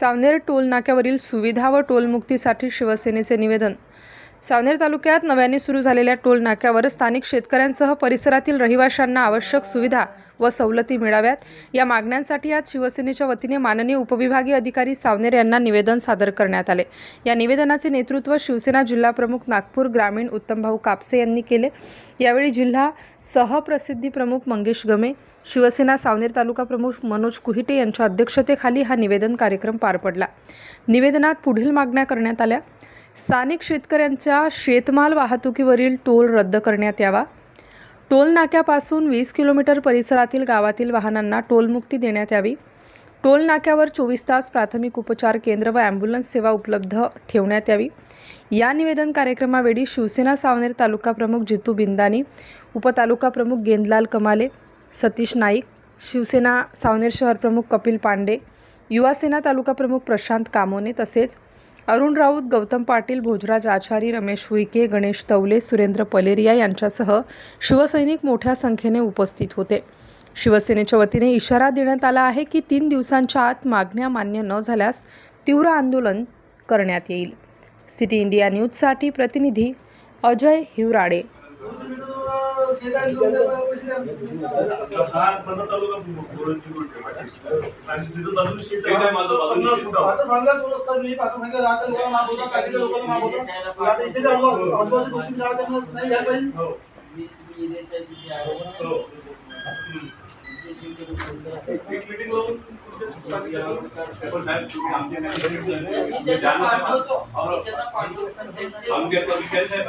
Saoner toll नाक्यावरील सुविधा व टोलमुक्तीसाठी शिवसेनेचे निवेदन सावनेर तालुक्यात नव्याने सुरू झालेल्या टोल नाक्यावर स्थानिक शेतकऱ्यांसह परिसरातील रहिवाशांना आवश्यक सुविधा व सवलती मिळाव्यात. या मागण्यांसाठी आज शिवसेनेच्या वतीने माननीय उपविभागीय अधिकारी सावनेर यांना निवेदन सादर करण्यात आले. या निवेदनाचे नेतृत्व शिवसेना जिल्हाप्रमुख नागपूर ग्रामीण उत्तमभाऊ कापसे यांनी केले. यावेळी जिल्हा सहप्रसिद्धी प्रमुख मंगेश गमे शिवसेना सावनेर तालुका प्रमुख मनोज कुहिटे यांच्या अध्यक्षतेखाली हा निवेदन कार्यक्रम पार पडला. निवेदनात पुढील मागण्या करण्यात आल्या. स्थानिक शेतकऱ्यांच्या शेतमाल वाहतुकीवरील टोल रद्द करण्यात यावा. टोल नाक्यापासून वीस किलोमीटर परिसरातील गावातील वाहनांना टोलमुक्ती देण्यात यावी. टोल नाक्यावर चोवीस तास प्राथमिक उपचार केंद्र व ॲम्ब्युलन्स सेवा उपलब्ध ठेवण्यात यावी. या निवेदन कार्यक्रमावेळी शिवसेना सावनेर तालुका प्रमुख जितू बिंदानी उपतालुका प्रमुख गेंदलाल कमाले सतीश नाईक शिवसेना सावनेर शहर प्रमुख कपिल पांडे युवासेना तालुका प्रमुख प्रशांत कामोने तसेच अरुण राऊत गौतम पाटील भोजराज आचारी रमेश हुईके गणेश तवले सुरेंद्र पलेरिया यांच्यासह शिवसैनिक मोठ्या संख्येने उपस्थित होते. शिवसेनेच्या वतीने इशारा देण्यात आला आहे की तीन दिवसांच्या आत मागण्या मान्य न झाल्यास तीव्र आंदोलन करण्यात येईल. सिटी इंडिया न्यूजसाठी प्रतिनिधी अजय हिवराडे. हा हो. हो. लावून पण साहेब,